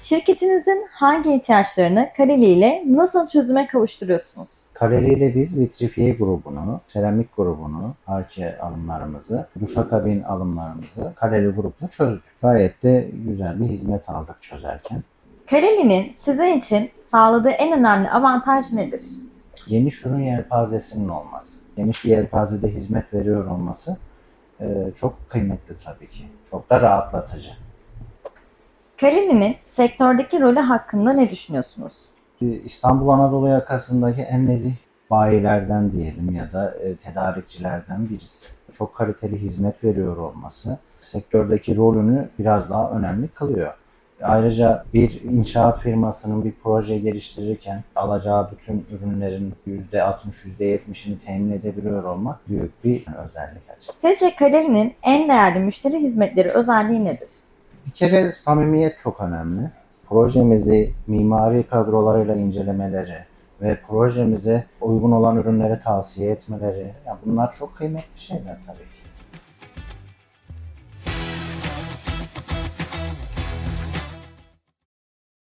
Şirketinizin hangi ihtiyaçlarını Kareli ile nasıl çözüme kavuşturuyorsunuz? Kareli ile biz vitrifiye grubunu, seramik grubunu, parça alımlarımızı, duşakabin alımlarımızı Kareli grupla çözdük. Gayet de güzel bir hizmet aldık çözerken. Kareli'nin sizin için sağladığı en önemli avantaj nedir? Geniş ürün yelpazesinin olması, geniş bir yelpazede hizmet veriyor olması e, çok kıymetli tabii ki. Çok da rahatlatıcı. Kareli'nin sektördeki rolü hakkında ne düşünüyorsunuz? İstanbul Anadolu yakasındaki en nezih bayilerden diyelim ya da e, tedarikçilerden birisi. Çok kaliteli hizmet veriyor olması sektördeki rolünü biraz daha önemli kılıyor. Ayrıca bir inşaat firmasının bir proje geliştirirken alacağı bütün ürünlerin %60, %70'ini temin edebiliyor olmak büyük bir özellik açıkçası. Sizce Kareli'nin en değerli müşteri hizmetleri özelliği nedir? Bir kere samimiyet çok önemli. Projemizi mimari kadrolarıyla incelemeleri ve projemize uygun olan ürünleri tavsiye etmeleri, ya bunlar çok kıymetli şeyler tabii ki.